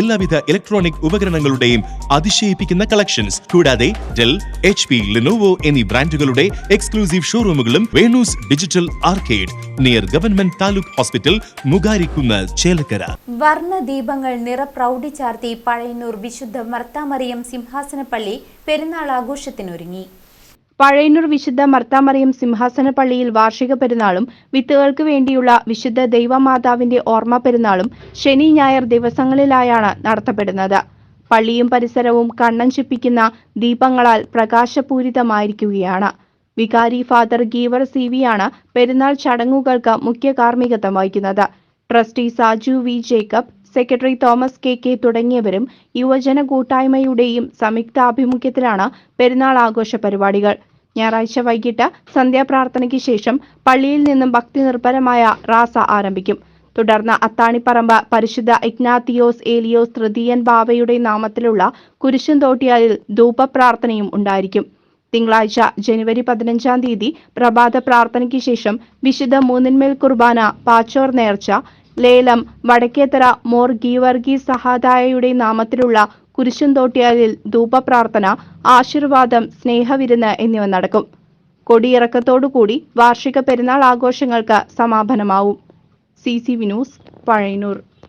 എല്ലാവിധ ഇലക്ട്രോണിക് ഉപകരണങ്ങളുടെയും അതിശയിപ്പിക്കുന്ന കളക്ഷൻസ് കൂടാതെ ഡെൽ എച്ച് പി ലിനോവോ എന്നീ ബ്രാൻഡുകളുടെ exclusive ഷോറൂമുകളും Venus digital arcade near government taluk hospital മുഗാരിക്കുന്ന Chelakkara. വർണദീപങ്ങൾ നിറപ്രൗഢി ചാർത്തി പഴയന്നൂർ വിശുദ്ധ മർത്താമറിയം സിംഹാസനപ്പള്ളി പെരുന്നാൾ ആഘോഷത്തിനൊരുങ്ങി. പഴയന്നൂർ വിശുദ്ധ മർത്താമറിയം സിംഹാസന പള്ളിയിൽ വാർഷിക പെരുന്നാളും വിത്തുകൾക്ക് വേണ്ടിയുള്ള വിശുദ്ധ ദൈവമാതാവിന്റെ ഓർമ്മ പെരുന്നാളും ശനി ഞായർ ദിവസങ്ങളിലായാണ് നടത്തപ്പെടുന്നത്. പള്ളിയും പരിസരവും കണ്ണൻ ചിപ്പിക്കുന്ന ദീപങ്ങളാൽ പ്രകാശപൂരിതമായിരിക്കുകയാണ്. വികാരി ഫാദർ ഗീവർ സി വിയാണ് പെരുന്നാൾ ചടങ്ങുകൾക്ക് മുഖ്യ കാർമ്മികത്വം വഹിക്കുന്നത്. Trustee Saju V. Jacob secretary Thomas K. K. തുടങ്ങിയവരും യുവജന കൂട്ടായ്മയുടെയും സംയുക്താഭിമുഖ്യത്തിലാണ് പെരുന്നാൾ ആഘോഷ പരിപാടികൾ. ഞായറാഴ്ച വൈകിട്ട് സന്ധ്യാപ്രാർത്ഥനയ്ക്ക് ശേഷം പള്ളിയിൽ നിന്നും ഭക്തി നിർഭരമായ റാസ ആരംഭിക്കും. തുടർന്ന് അത്താണിപ്പറമ്പ് പരിശുദ്ധ ഇഗ്നാത്തിയോസ് ഏലിയോസ് തൃതീയൻ ബാവയുടെ നാമത്തിലുള്ള കുരിശും തോട്ടിയാലിൽ ധൂപപ്രാർത്ഥനയും ഉണ്ടായിരിക്കും. തിങ്കളാഴ്ച ജനുവരി പതിനഞ്ചാം തീയതി പ്രഭാത പ്രാർത്ഥനയ്ക്ക് ശേഷം വിശുദ്ധ മൂന്നിന്മേൽ കുർബാന പാച്ചോർ നേർച്ച ലേലം വടക്കേത്തറ മോർ ഗീവർഗി സഹാദായയുടെ നാമത്തിലുള്ള കുരിശും തോട്ടിയാലിൽ ധൂപപ്രാർത്ഥന ആശീർവാദം സ്നേഹവിരുന്ന് എന്നിവ നടക്കും. കൊടിയിറക്കത്തോടുകൂടി വാർഷിക പെരുന്നാൾ ആഘോഷങ്ങൾക്ക് സമാപനമാവും. C C V news Pazhayannur